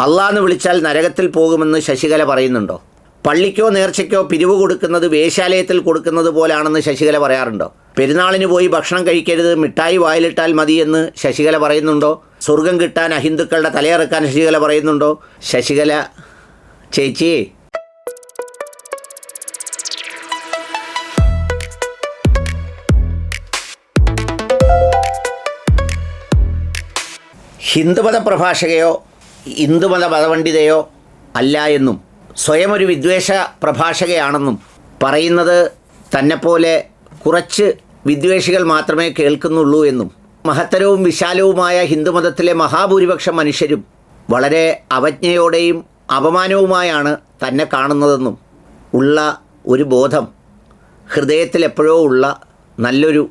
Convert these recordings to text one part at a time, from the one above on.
അള്ളാന്ന് വിളിച്ചാൽ നരകത്തിൽ പോകുമെന്ന് ശശികല പറയുന്നുണ്ടോ? പള്ളിക്കോ നേർച്ചയ്ക്കോ പിരിവ് കൊടുക്കുന്നത് വേശാലയത്തിൽ കൊടുക്കുന്നത് പോലാണെന്ന് ശശികല പറയാറുണ്ടോ? പെരുന്നാളിന് പോയി ഭക്ഷണം കഴിക്കരുത് മിഠായി വായിലിട്ടാൽ മതിയെന്ന് ശശികല പറയുന്നുണ്ടോ? സ്വർഗം കിട്ടാൻ അഹിന്ദുക്കളുടെ തലയിറക്കാൻ ശശികല പറയുന്നുണ്ടോ? ശശികല ചേച്ചി. ഹിന്ദുമത പ്രഭാഷകയോ ഹിന്ദുമത മതപണ്ഡിതയോ അല്ല എന്നും സ്വയം ഒരു വിദ്വേഷ പ്രഭാഷകയാണെന്നും പറയുന്നത് തന്നെപ്പോലെ കുറച്ച് വിദ്വേഷികൾ മാത്രമേ കേൾക്കുന്നുള്ളൂ എന്നും മഹത്തരവും വിശാലവുമായ ഹിന്ദുമതത്തിലെ മഹാഭൂരിപക്ഷം മനുഷ്യരും വളരെ അവജ്ഞയോടെയും അപമാനവുമായാണ് തന്നെ കാണുന്നതെന്നും ഉള്ള ഒരു ബോധം ഹൃദയത്തിൽ എപ്പോഴോ ഉള്ള നല്ലൊരു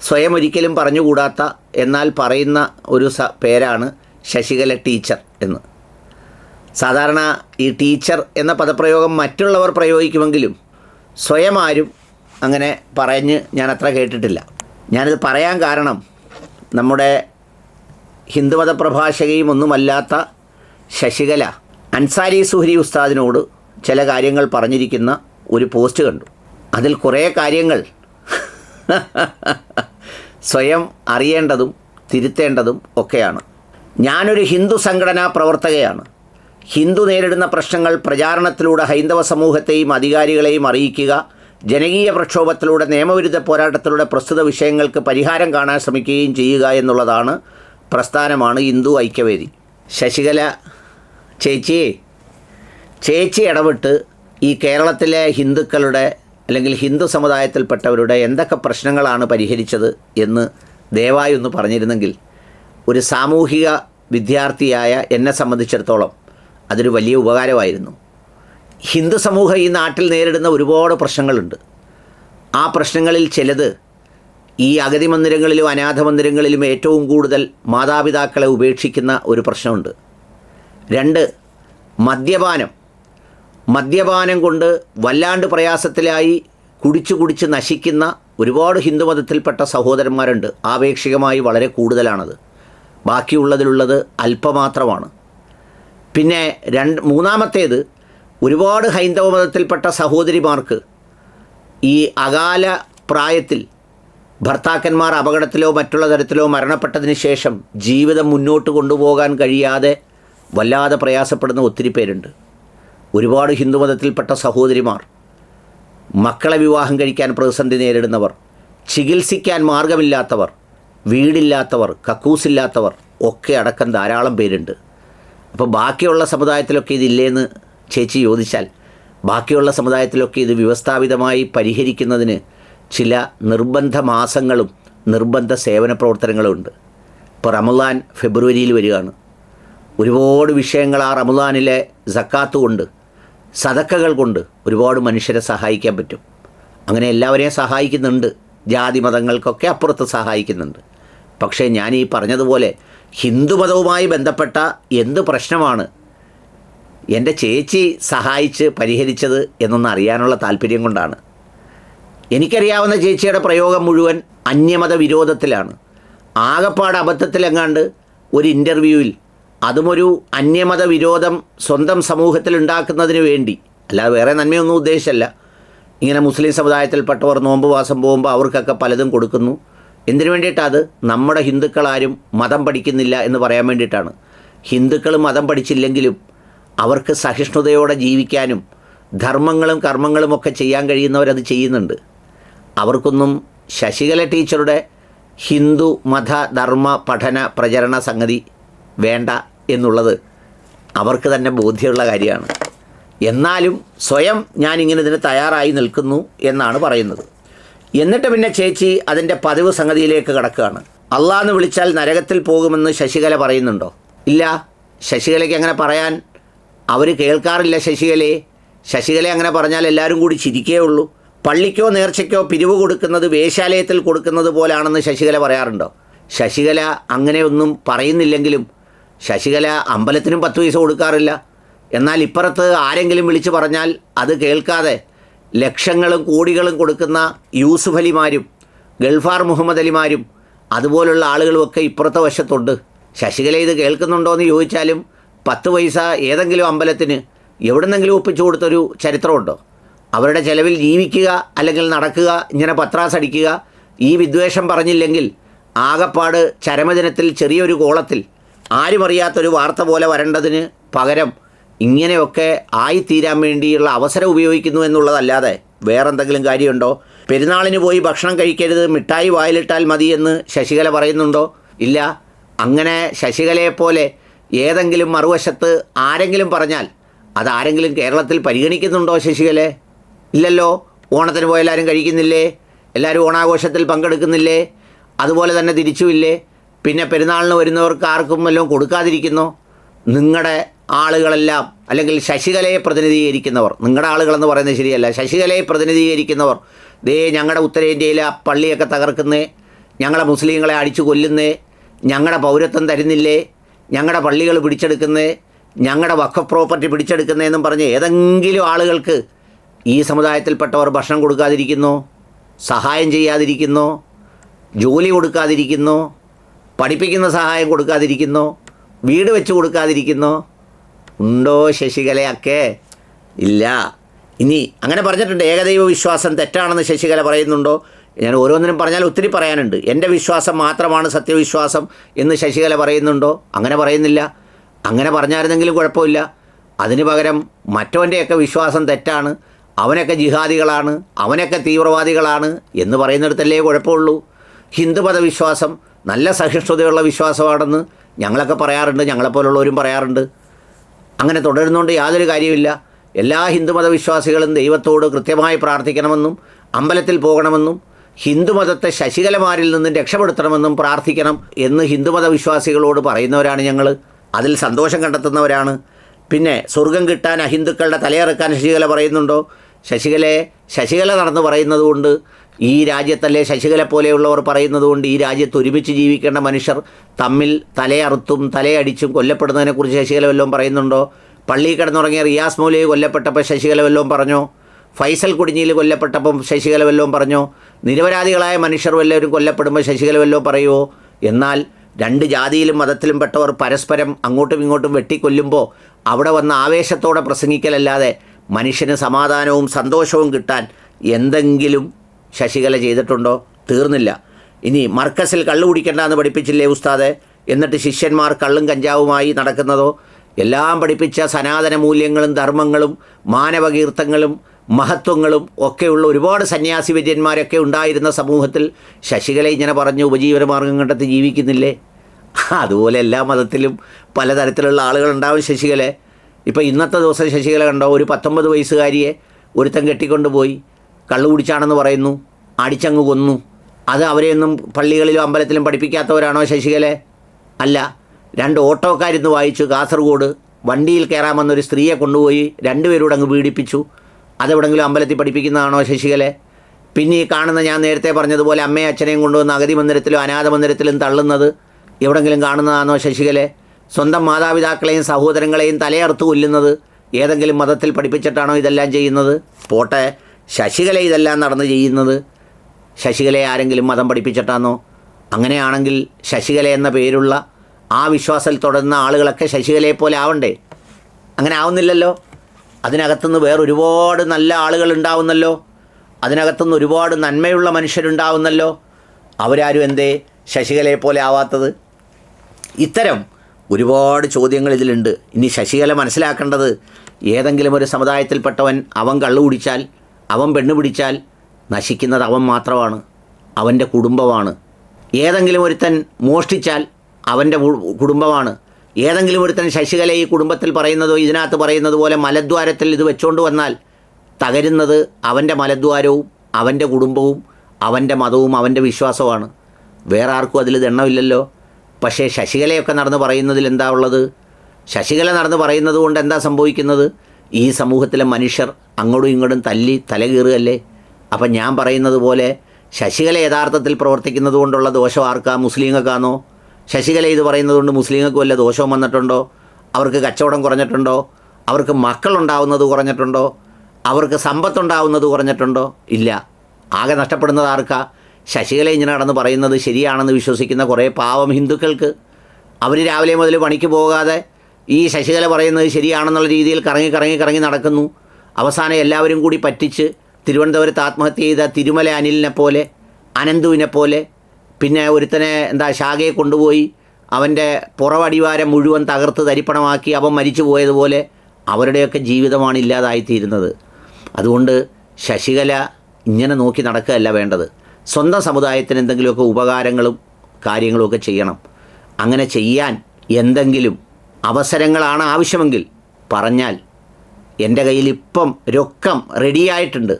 സ്വയം ഒരിക്കലും പറഞ്ഞുകൂടാത്ത എന്നാൽ പറയുന്ന ഒരു പേരാണ് ശശികല ടീച്ചർ എന്ന്. സാധാരണ ഈ ടീച്ചർ എന്ന പദപ്രയോഗം മറ്റുള്ളവർ പ്രയോഗിക്കുമെങ്കിലും സ്വയം ആരും അങ്ങനെ പറഞ്ഞ് ഞാൻ അത്ര കേട്ടിട്ടില്ല. ഞാനിത് പറയാൻ കാരണം നമ്മുടെ ഹിന്ദുമത പ്രഭാഷകയും ഒന്നുമല്ലാത്ത ശശികല അൻസാരി സുഹരി ഉസ്താദിനോട് ചില കാര്യങ്ങൾ പറഞ്ഞിരിക്കുന്ന ഒരു പോസ്റ്റ് കണ്ടു. അതിൽ കുറേ കാര്യങ്ങൾ സ്വയം അറിയേണ്ടതും തിരുത്തേണ്ടതും ഒക്കെയാണ്. ഞാനൊരു ഹിന്ദു സംഘടനാ പ്രവർത്തകയാണ്. ഹിന്ദു നേരിടുന്ന പ്രശ്നങ്ങൾ പ്രചാരണത്തിലൂടെ ഹൈന്ദവ സമൂഹത്തെയും അധികാരികളെയും അറിയിക്കുക ജനകീയ പ്രക്ഷോഭത്തിലൂടെ നിയമവിരുദ്ധ പോരാട്ടത്തിലൂടെ പ്രസ്തുത വിഷയങ്ങൾക്ക് പരിഹാരം കാണാൻ ശ്രമിക്കുകയും ചെയ്യുക എന്നുള്ളതാണ് പ്രസ്ഥാനമാണ് ഹിന്ദു ഐക്യവേദി. ശശികല ചേച്ചി ചേച്ചി ഇടപെട്ട് ഈ കേരളത്തിലെ ഹിന്ദുക്കളുടെ അല്ലെങ്കിൽ ഹിന്ദു സമുദായത്തിൽപ്പെട്ടവരുടെ എന്തൊക്കെ പ്രശ്നങ്ങളാണ് പരിഹരിച്ചത് എന്ന് ദയവായി ഒന്ന് പറഞ്ഞിരുന്നെങ്കിൽ ഒരു സാമൂഹിക വിദ്യാർത്ഥിയായ എന്നെ സംബന്ധിച്ചിടത്തോളം അതൊരു വലിയ ഉപകാരമായിരുന്നു. ഹിന്ദു സമൂഹം ഈ നാട്ടിൽ നേരിടുന്ന ഒരുപാട് പ്രശ്നങ്ങളുണ്ട്. ആ പ്രശ്നങ്ങളിൽ ചിലത് ഈ അഗതി മന്ദിരങ്ങളിലും അനാഥ മന്ദിരങ്ങളിലും ഏറ്റവും കൂടുതൽ മാതാപിതാക്കളെ ഉപേക്ഷിക്കുന്ന ഒരു പ്രശ്നമുണ്ട്. രണ്ട് മദ്യപാനം. മദ്യപാനം കൊണ്ട് വല്ലാണ്ട് പ്രയാസത്തിലായി കുടിച്ചു കുടിച്ച് നശിക്കുന്ന ഒരുപാട് ഹിന്ദുമതത്തിൽപ്പെട്ട സഹോദരന്മാരുണ്ട്. ആപേക്ഷികമായി വളരെ കൂടുതലാണത്. ബാക്കിയുള്ളതിലുള്ളത് അല്പമാത്രമാണ്. പിന്നെ രണ്ട് മൂന്നാമത്തേത് ഒരുപാട് ഹൈന്ദവ മതത്തിൽപ്പെട്ട സഹോദരിമാർക്ക് ഈ അകാല പ്രായത്തിൽ ഭർത്താക്കന്മാർ അപകടത്തിലോ മറ്റുള്ള തരത്തിലോ മരണപ്പെട്ടതിന് ശേഷം ജീവിതം മുന്നോട്ട് കൊണ്ടുപോകാൻ കഴിയാതെ വല്ലാതെ പ്രയാസപ്പെടുന്ന ഒത്തിരി പേരുണ്ട്. ഒരുപാട് ഹിന്ദുമതത്തിൽപ്പെട്ട സഹോദരിമാർ മക്കളെ വിവാഹം കഴിക്കാൻ പ്രതിസന്ധി നേരിടുന്നവർ ചികിത്സിക്കാൻ മാർഗമില്ലാത്തവർ വീടില്ലാത്തവർ കക്കൂസില്ലാത്തവർ ഒക്കെ അടക്കം ധാരാളം പേരുണ്ട്. അപ്പോൾ ബാക്കിയുള്ള സമുദായത്തിലൊക്കെ ഇതില്ലേന്ന് ചേച്ചി ചോദിച്ചാൽ ബാക്കിയുള്ള സമുദായത്തിലൊക്കെ ഇത് വ്യവസ്ഥാപിതമായി പരിഹരിക്കുന്നതിന് ചില നിർബന്ധ മാസങ്ങളും നിർബന്ധ സേവന പ്രവർത്തനങ്ങളും ഉണ്ട്. ഇപ്പോൾ റമദാൻ ഫെബ്രുവരിയിൽ വരികയാണ്. ഒരുപാട് വിഷയങ്ങൾ ആ റമദാനിലെ സക്കാത്ത് കൊണ്ട് സതക്കകൾ കൊണ്ട് ഒരുപാട് മനുഷ്യരെ സഹായിക്കാൻ പറ്റും. അങ്ങനെ എല്ലാവരെയും സഹായിക്കുന്നുണ്ട്. ജാതി മതങ്ങൾക്കൊക്കെ അപ്പുറത്ത് സഹായിക്കുന്നുണ്ട്. പക്ഷേ ഞാൻ ഈ പറഞ്ഞതുപോലെ ഹിന്ദുമതവുമായി ബന്ധപ്പെട്ട എന്ത് പ്രശ്നമാണ്? എന്റെ ചേച്ചി സഹായിച്ച് പരിഹരിച്ചത് എന്നൊന്ന് അറിയാനുള്ള താല്പര്യം കൊണ്ടാണ്. എനിക്കറിയാവുന്ന ചേച്ചിയുടെ പ്രയോഗം മുഴുവൻ അന്യമത വിരോധത്തിലാണ് ആകപ്പാട് അബദ്ധത്തിലെങ്ങാണ്ട് ഒരു ഇന്റർവ്യൂവിൽ അതുമൊരു അന്യമത വിരോധം സ്വന്തം സമൂഹത്തിൽ ഉണ്ടാക്കുന്നതിന് വേണ്ടി അല്ലാതെ വേറെ നന്മയൊന്നും ഉദ്ദേശമല്ല ഇങ്ങനെ മുസ്ലിം സമുദായത്തിൽപ്പെട്ടവർ നോമ്പുവാസം പോകുമ്പോൾ അവർക്കൊക്കെ പലതും കൊടുക്കുന്നു. എന്തിനു വേണ്ടിയിട്ടത്? നമ്മുടെ ഹിന്ദുക്കളാരും മതം പഠിക്കുന്നില്ല എന്ന് പറയാൻ വേണ്ടിയിട്ടാണ്. ഹിന്ദുക്കൾ മതം പഠിച്ചില്ലെങ്കിലും അവർക്ക് സഹിഷ്ണുതയോടെ ജീവിക്കാനും ധർമ്മങ്ങളും കർമ്മങ്ങളും ഒക്കെ ചെയ്യാൻ കഴിയുന്നവരത് ചെയ്യുന്നുണ്ട്. അവർക്കൊന്നും ശശികല ടീച്ചറുടെ ഹിന്ദു മത ധർമ്മ പഠന പ്രചരണ സംഗതി വേണ്ട എന്നുള്ളത് അവർക്ക് തന്നെ ബോധ്യമുള്ള കാര്യമാണ്. എന്നാലും സ്വയം ഞാനിങ്ങനെ ഇതിന് തയ്യാറായി നിൽക്കുന്നു എന്നാണ് പറയുന്നത്. എന്നിട്ട് പിന്നെ ചേച്ചി അതിന്റെ പതിവ് സംഗതിയിലേക്ക് കടക്കുകയാണ്. അള്ളാന്ന് വിളിച്ചാൽ നരകത്തിൽ പോകുമെന്ന് ശശികല പറയുന്നുണ്ടോ? ഇല്ല. ശശികലയ്ക്ക് അങ്ങനെ പറയാൻ അവർ കേൾക്കാറില്ല ശശികലയെ. ശശികല അങ്ങനെ പറഞ്ഞാൽ എല്ലാവരും കൂടി ചിരിക്കേ ഉള്ളൂ. പള്ളിക്കോ നേർച്ചയ്ക്കോ പിരിവ് കൊടുക്കുന്നത് വേശാലയത്തിൽ കൊടുക്കുന്നത് പോലാണെന്ന് ശശികല പറയാറുണ്ടോ? ശശികല അങ്ങനെയൊന്നും പറയുന്നില്ലെങ്കിലും ശശികല അമ്പലത്തിനും പത്ത് പൈസ കൊടുക്കാറില്ല. എന്നാൽ ഇപ്പുറത്ത് ആരെങ്കിലും വിളിച്ചു പറഞ്ഞാൽ അത് കേൾക്കാതെ ലക്ഷങ്ങളും കോടികളും കൊടുക്കുന്ന യൂസുഫ് അലിമാരും ഗൾഫാർ മുഹമ്മദ് അലിമാരും അതുപോലുള്ള ആളുകളുമൊക്കെ ഇപ്പുറത്തെ വശത്തുണ്ട്. ശശികല ഇത് കേൾക്കുന്നുണ്ടോ എന്ന് ചോദിച്ചാലും പത്ത് പൈസ ഏതെങ്കിലും അമ്പലത്തിന് എവിടെന്നെങ്കിലും ഒപ്പിച്ചു കൊടുത്തൊരു ചരിത്രമുണ്ടോ? അവരുടെ ചെലവിൽ ജീവിക്കുക അല്ലെങ്കിൽ നടക്കുക ഇങ്ങനെ പത്രാസ് അടിക്കുക ഈ വിദ്വേഷം പറഞ്ഞില്ലെങ്കിൽ ആകപ്പാട് ചരമദിനത്തിൽ ചെറിയൊരു കോളത്തിൽ ആരുമറിയാത്തൊരു വാർത്ത പോലെ വരേണ്ടതിന് പകരം ഇങ്ങനെയൊക്കെ ആയിത്തീരാൻ വേണ്ടിയുള്ള അവസരം ഉപയോഗിക്കുന്നു എന്നുള്ളതല്ലാതെ വേറെന്തെങ്കിലും കാര്യമുണ്ടോ? പെരുന്നാളിന് പോയി ഭക്ഷണം കഴിക്കരുത് മിഠായി വായിലിട്ടാൽ മതി എന്ന് ശശികല പറയുന്നുണ്ടോ? ഇല്ല. അങ്ങനെ ശശികലയെപ്പോലെ ഏതെങ്കിലും മറുവശത്ത് ആരെങ്കിലും പറഞ്ഞാൽ അതാരെങ്കിലും കേരളത്തിൽ പരിഗണിക്കുന്നുണ്ടോ ശശികലെ? ഇല്ലല്ലോ. ഓണത്തിന് പോയി എല്ലാവരും കഴിക്കുന്നില്ലേ? എല്ലാവരും ഓണാഘോഷത്തിൽ പങ്കെടുക്കുന്നില്ലേ? അതുപോലെ തന്നെ തിരിച്ചുമില്ലേ? പിന്നെ പെരുന്നാളിന് വരുന്നവർക്ക് ആർക്കും വല്ലതും കൊടുക്കാതിരിക്കുന്നോ? നിങ്ങളുടെ ആളുകളെല്ലാം അല്ലെങ്കിൽ ശശികലയെ പ്രതിനിധീകരിക്കുന്നവർ നിങ്ങളുടെ ആളുകളെന്ന് പറയുന്നത് ശരിയല്ല ശശികലയെ പ്രതിനിധീകരിക്കുന്നവർ ദേ ഞങ്ങളുടെ ഉത്തരേന്ത്യയിലെ ആ പള്ളിയൊക്കെ തകർക്കുന്നേ ഞങ്ങളെ മുസ്ലിങ്ങളെ അടിച്ചു കൊല്ലുന്നേ ഞങ്ങളുടെ പൗരത്വം തരുന്നില്ലേ ഞങ്ങളുടെ പള്ളികൾ പിടിച്ചെടുക്കുന്നേ ഞങ്ങളുടെ വഖ പ്രോപ്പർട്ടി പിടിച്ചെടുക്കുന്നതെന്നും പറഞ്ഞ് ഏതെങ്കിലും ആളുകൾക്ക് ഈ സമുദായത്തിൽപ്പെട്ടവർ ഭക്ഷണം കൊടുക്കാതിരിക്കുന്നു സഹായം ചെയ്യാതിരിക്കുന്നു ജോലി കൊടുക്കാതിരിക്കുന്നു പഠിപ്പിക്കുന്ന സഹായം കൊടുക്കാതിരിക്കുന്നോ വീട് വെച്ച് കൊടുക്കാതിരിക്കുന്നു? ഉണ്ടോ ശശികലയൊക്കെ ഇല്ല. ഇനി അങ്ങനെ പറഞ്ഞിട്ടുണ്ട്. ഏകദൈവ വിശ്വാസം തെറ്റാണെന്ന് ശശികല പറയുന്നുണ്ടോ? ഞാൻ ഓരോന്നിനും പറഞ്ഞാൽ ഒത്തിരി പറയാനുണ്ട്. എന്റെ വിശ്വാസം മാത്രമാണ് സത്യവിശ്വാസം എന്ന് ശശികല പറയുന്നുണ്ടോ? അങ്ങനെ പറയുന്നില്ല. അങ്ങനെ പറഞ്ഞായിരുന്നെങ്കിലും കുഴപ്പമില്ല. അതിന് പകരം മറ്റവന്റെയൊക്കെ വിശ്വാസം തെറ്റാണ്. അവനൊക്കെ ജിഹാദികളാണ്. അവനൊക്കെ തീവ്രവാദികളാണ് എന്ന് പറയുന്നിടത്തല്ലേ കുഴപ്പമുള്ളൂ. ഹിന്ദുമത വിശ്വാസം നല്ല സഹിഷ്ണുതയുള്ള വിശ്വാസമാണെന്ന് ഞങ്ങളൊക്കെ പറയാറുണ്ട് ഞങ്ങളെപ്പോലുള്ളവരും പറയാറുണ്ട്. അങ്ങനെ തുടരുന്നുകൊണ്ട് യാതൊരു കാര്യമില്ല എല്ലാ ഹിന്ദുമത വിശ്വാസികളും ദൈവത്തോട് കൃത്യമായി പ്രാർത്ഥിക്കണമെന്നും അമ്പലത്തിൽ പോകണമെന്നും ഹിന്ദുമതത്തെ ശശികലമാരിൽ നിന്നും രക്ഷപ്പെടുത്തണമെന്നും പ്രാർത്ഥിക്കണം എന്ന് ഹിന്ദുമത വിശ്വാസികളോട് പറയുന്നവരാണ് ഞങ്ങൾ അതിൽ സന്തോഷം കണ്ടെത്തുന്നവരാണ്. പിന്നെ സ്വർഗം കിട്ടാൻ അഹിന്ദുക്കളുടെ തലയിറക്കാൻ ശശികല പറയുന്നുണ്ടോ? ശശികലയെ ശശികല നടന്ന് പറയുന്നത് കൊണ്ട് ഈ രാജ്യത്തല്ലേ ശശികല പോലെയുള്ളവർ പറയുന്നത് കൊണ്ട് ഈ രാജ്യത്ത് ഒരുമിച്ച് ജീവിക്കേണ്ട മനുഷ്യർ തമ്മിൽ തലയറുത്തും തലയടിച്ചും കൊല്ലപ്പെടുന്നതിനെക്കുറിച്ച് ശശികല വല്ലതും പറയുന്നുണ്ടോ? പള്ളി കിടന്നുറങ്ങിയ റിയാസ് മൗലിയെ കൊല്ലപ്പെട്ടപ്പോൾ ശശികല വല്ലതും പറഞ്ഞോ? ഫൈസൽ കുടിഞ്ഞിയിൽ കൊല്ലപ്പെട്ടപ്പം ശശികല വല്ലതും പറഞ്ഞോ? നിരപരാധികളായ മനുഷ്യർ വല്ലവരും കൊല്ലപ്പെടുമ്പോൾ ശശികല വല്ലതും പറയുമോ എന്നാൽ രണ്ട് ജാതിയിലും മതത്തിലും പെട്ടവർ പരസ്പരം അങ്ങോട്ടും ഇങ്ങോട്ടും വെട്ടിക്കൊല്ലുമ്പോൾ അവിടെ വന്ന ആവേശത്തോടെ പ്രസംഗിക്കലല്ലാതെ മനുഷ്യന് സമാധാനവും സന്തോഷവും കിട്ടാൻ എന്തെങ്കിലും ശശികല ചെയ്തിട്ടുണ്ടോ? തീർന്നില്ല. ഇനി മർക്കസിൽ കള്ളു കുടിക്കണ്ടെന്ന് പഠിപ്പിച്ചില്ലേ ഉസ്താദെ? എന്നിട്ട് ശിഷ്യന്മാർ കള്ളും കഞ്ചാവുമായി നടക്കുന്നതോ? എല്ലാം പഠിപ്പിച്ച സനാതന മൂല്യങ്ങളും ധർമ്മങ്ങളും മാനവകീർത്തങ്ങളും മഹത്വങ്ങളും ഒക്കെയുള്ള ഒരുപാട് സന്യാസി വിദ്യന്മാരൊക്കെ ഉണ്ടായിരുന്ന സമൂഹത്തിൽ ശശികല ഇങ്ങനെ പറഞ്ഞ് ഉപജീവനമാർഗം കണ്ടെത്തി ജീവിക്കുന്നില്ലേ? അതുപോലെ എല്ലാ മതത്തിലും പലതരത്തിലുള്ള ആളുകളുണ്ടാവും ശശികല. ഇപ്പോൾ ഇന്നത്തെ ദിവസം ശശികല കണ്ടോ? ഒരു പത്തൊമ്പത് വയസ്സുകാരിയെ ഒരുത്തൻ കെട്ടിക്കൊണ്ടുപോയി കള്ളു കുടിച്ചാണെന്ന് പറയുന്നു. അടിച്ചങ്ങ് കൊന്നു. അത് അവരെയൊന്നും പള്ളികളിലും അമ്പലത്തിലും പഠിപ്പിക്കാത്തവരാണോ ശശികലെ? അല്ല. രണ്ട് ഓട്ടോക്കാരിന്ന് വായിച്ചു കാസർഗോഡ് വണ്ടിയിൽ കയറാമെന്നൊരു സ്ത്രീയെ കൊണ്ടുപോയി രണ്ടുപേരോട് അങ്ങ് പീഡിപ്പിച്ചു. അതെവിടെങ്കിലും അമ്പലത്തിൽ പഠിപ്പിക്കുന്നതാണോ ശശികലെ? പിന്നെ ഈ കാണുന്ന ഞാൻ നേരത്തെ പറഞ്ഞതുപോലെ അമ്മയും അച്ഛനെയും കൊണ്ടുവന്ന് അഗതി മന്ദിരത്തിലും അനാഥ മന്ദിരത്തിലും തള്ളുന്നത് എവിടെങ്കിലും കാണുന്നതാണോ ശശികലെ? സ്വന്തം മാതാപിതാക്കളെയും സഹോദരങ്ങളെയും തലയറുത്ത് കൊല്ലുന്നത് ഏതെങ്കിലും മതത്തിൽ പഠിപ്പിച്ചിട്ടാണോ ഇതെല്ലാം ചെയ്യുന്നത്? പോട്ടെ. ശശികല ഇതെല്ലാം നടന്ന് ചെയ്യുന്നത്? ശശികലയെ ആരെങ്കിലും മതം പഠിപ്പിച്ചിട്ടാണോ അങ്ങനെയാണെങ്കിൽ ശശികല എന്ന പേരുള്ള ആ വിശ്വാസത്തിൽ തുടരുന്ന ആളുകളൊക്കെ ശശികലയെ പോലെ ആവണ്ടേ? അങ്ങനെ ആവുന്നില്ലല്ലോ. അതിനകത്തുനിന്ന് വേറെ ഒരുപാട് നല്ല ആളുകൾ ഉണ്ടാവുന്നല്ലോ. അതിനകത്തുനിന്ന് ഒരുപാട് നന്മയുള്ള മനുഷ്യരുണ്ടാവുന്നല്ലോ. അവരാരും എന്തേ ശശികലയെ പോലെ ആവാത്തത്? ഇത്തരം ഒരുപാട് ചോദ്യങ്ങൾ ഇതിലുണ്ട്. ഇനി ശശികല മനസ്സിലാക്കേണ്ടത് ഏതെങ്കിലും ഒരു സമുദായത്തിൽപ്പെട്ടവൻ അവൻ കള്ളു കുടിച്ചാൽ അവൻ പെണ്ണ് പിടിച്ചാൽ നശിക്കുന്നത് അവൻ മാത്രമാണ് അവന്റെ കുടുംബമാണ്. ഏതെങ്കിലും ഒരുത്തൻ മോഷ്ടിച്ചാൽ അവന്റെ കുടുംബമാണ്. ഏതെങ്കിലും ഒരുത്തൻ ശശികല ഈ കുടുംബത്തിൽ പറയുന്നതോ ഇതിനകത്ത് പറയുന്നത് പോലെ മലദ്വാരത്തിൽ ഇത് വെച്ചുകൊണ്ട് വന്നാൽ തകരുന്നത് അവന്റെ മലദ്വാരവും അവന്റെ കുടുംബവും അവന്റെ മതവും അവന്റെ വിശ്വാസവുമാണ്. വേറെ ആർക്കും അതിൽ ദണ്ണമില്ലല്ലോ പക്ഷേ ശശികലയൊക്കെ നടന്ന് പറയുന്നതിൽ എന്താ ഉള്ളത്? ശശികല നടന്ന് പറയുന്നത് കൊണ്ട് എന്താ സംഭവിക്കുന്നത്? ഈ സമൂഹത്തിലെ മനുഷ്യർ അങ്ങോട്ടും ഇങ്ങോട്ടും തല്ലി തലകീറുകയല്ലേ? അപ്പം ഞാൻ പറയുന്നത് പോലെ ശശികല യഥാർത്ഥത്തിൽ പ്രവർത്തിക്കുന്നത് കൊണ്ടുള്ള ദോഷം ആർക്കാ? മുസ്ലിങ്ങൾക്കാണോ ശശികല ഇത് പറയുന്നത് കൊണ്ട് മുസ്ലിങ്ങൾക്ക് വല്ല ദോഷവും വന്നിട്ടുണ്ടോ? അവർക്ക് കച്ചവടം കുറഞ്ഞിട്ടുണ്ടോ? അവർക്ക് മക്കളുണ്ടാവുന്നത് കുറഞ്ഞിട്ടുണ്ടോ? അവർക്ക് സമ്പത്തുണ്ടാവുന്നത് കുറഞ്ഞിട്ടുണ്ടോ? ഇല്ല. ആകെ നഷ്ടപ്പെടുന്നത് ആർക്കാ? ശശികല ഇങ്ങനെ നടന്ന് പറയുന്നത് ശരിയാണെന്ന് വിശ്വസിക്കുന്ന കുറേ പാവം ഹിന്ദുക്കൾക്ക്. അവർ രാവിലെ മുതൽ പണിക്ക് പോകാതെ ഈ ശശികല പറയുന്നത് ശരിയാണെന്നുള്ള രീതിയിൽ കറങ്ങി കറങ്ങി കറങ്ങി നടക്കുന്നു. അവസാനം എല്ലാവരും കൂടി പറ്റിച്ച് തിരുവനന്തപുരത്ത് ആത്മഹത്യ ചെയ്ത തിരുമല അനിലിനെ പോലെ അനന്തുവിനെ പോലെ പിന്നെ ഒരുത്തനെ എന്താ ശാഖയെ കൊണ്ടുപോയി അവന്റെ പുറവടിവാരം മുഴുവൻ തകർത്ത് തരിപ്പണമാക്കി അവൻ മരിച്ചു പോയതുപോലെ അവരുടെയൊക്കെ ജീവിതമാണ് ഇല്ലാതായിത്തീരുന്നത്. അതുകൊണ്ട് ശശികല ഇങ്ങനെ നോക്കി നടക്കുകയല്ല വേണ്ടത്. സ്വന്തം സമുദായത്തിന് എന്തെങ്കിലുമൊക്കെ ഉപകാരങ്ങളും കാര്യങ്ങളുമൊക്കെ ചെയ്യണം. അങ്ങനെ ചെയ്യാൻ എന്തെങ്കിലും അവസരങ്ങളാണ് ആവശ്യമെങ്കിൽ പറഞ്ഞാൽ എന്റെ കയ്യിൽ ഇപ്പം രൊക്കം റെഡിയായിട്ടുണ്ട്.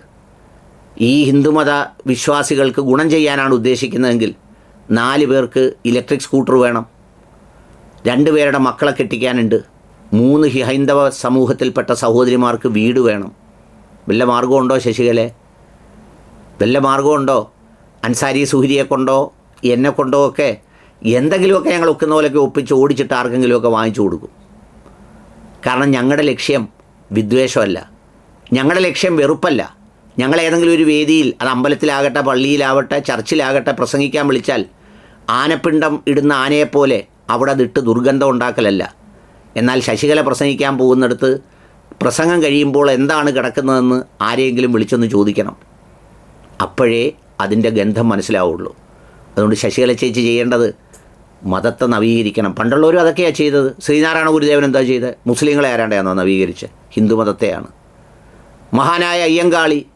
ഈ ഹിന്ദുമത വിശ്വാസികൾക്ക് ഗുണം ചെയ്യാനാണ് ഉദ്ദേശിക്കുന്നതെങ്കിൽ നാല് പേർക്ക് ഇലക്ട്രിക് സ്കൂട്ടർ വേണം. രണ്ട് പേരുടെ മക്കളെ കെട്ടിക്കാനുണ്ട്. മൂന്ന് ഹൈന്ദവ സമൂഹത്തിൽപ്പെട്ട സഹോദരിമാർക്ക് വീട് വേണം. വല്ല മാർഗമുണ്ടോ ശശികലെ? വല്ല മാർഗമുണ്ടോ അൻസാരി സുഹരിയെ കൊണ്ടോ എന്നെ കൊണ്ടോ ഒക്കെ എന്തെങ്കിലുമൊക്കെ ഞങ്ങൾ ഒക്കുന്ന പോലെയൊക്കെ ഒപ്പിച്ച് ഓടിച്ചിട്ട് ആർക്കെങ്കിലുമൊക്കെ വാങ്ങിച്ചു കൊടുക്കും. കാരണം ഞങ്ങളുടെ ലക്ഷ്യം വിദ്വേഷമല്ല. ഞങ്ങളുടെ ലക്ഷ്യം വെറുപ്പല്ല. ഞങ്ങൾ ഏതെങ്കിലും ഒരു വേദിയിൽ അത് അമ്പലത്തിലാകട്ടെ പള്ളിയിലാവട്ടെ ചർച്ചിലാകട്ടെ പ്രസംഗിക്കാൻ വിളിച്ചാൽ ആനപ്പിണ്ടം ഇടുന്ന ആനയെപ്പോലെ അവിടെ അതിട്ട് ദുർഗന്ധം ഉണ്ടാക്കലല്ല. എന്നാൽ ശശികല പ്രസംഗിക്കാൻ പോകുന്നിടത്ത് പ്രസംഗം കഴിയുമ്പോൾ എന്താണ് കിടക്കുന്നതെന്ന് ആരെയെങ്കിലും വിളിച്ചൊന്ന് ചോദിക്കണം. അപ്പോഴേ അതിന്റെ ഗന്ധം മനസ്സിലാവുള്ളൂ. അതുകൊണ്ട് ശശികല ചേച്ചി ചെയ്യേണ്ടത് മതത്തെ നവീകരിക്കണം. പണ്ടുള്ളവരും അതൊക്കെയാണ് ചെയ്തത്. ശ്രീനാരായണ ഗുരുദേവൻ എന്താ ചെയ്തത് മുസ്ലിങ്ങളെ ആരാണ്ടാണോ നവീകരിച്ച്. ഹിന്ദു മതത്തെയാണ്. മഹാനായ അയ്യങ്കാളി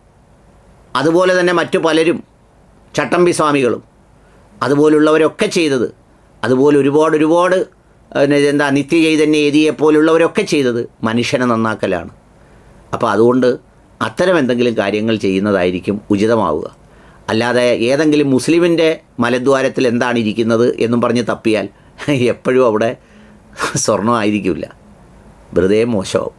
അതുപോലെ തന്നെ മറ്റു പലരും ചട്ടമ്പി സ്വാമികളും അതുപോലുള്ളവരൊക്കെ ചെയ്തത് അതുപോലെ ഒരുപാട് ഒരുപാട് എന്താ എന്താ നിത്യചൈതന്യ എതിയെ പോലുള്ളവരൊക്കെ ചെയ്തത് മനുഷ്യനെ നന്നാക്കലാണ്. അപ്പോൾ അതുകൊണ്ട് അത്തരം എന്തെങ്കിലും കാര്യങ്ങൾ ചെയ്യുന്നതായിരിക്കും ഉചിതമാവുക. അല്ലാതെ ഏതെങ്കിലും മുസ്ലിമിന്റെ മലദ്വാരത്തിൽ എന്താണ് ഇരിക്കുന്നത് എന്നും പറഞ്ഞ് തപ്പിയാൽ എപ്പോഴും അവിടെ സ്വർണമായിരിക്കില്ല വെറുതെ മോശമാവും.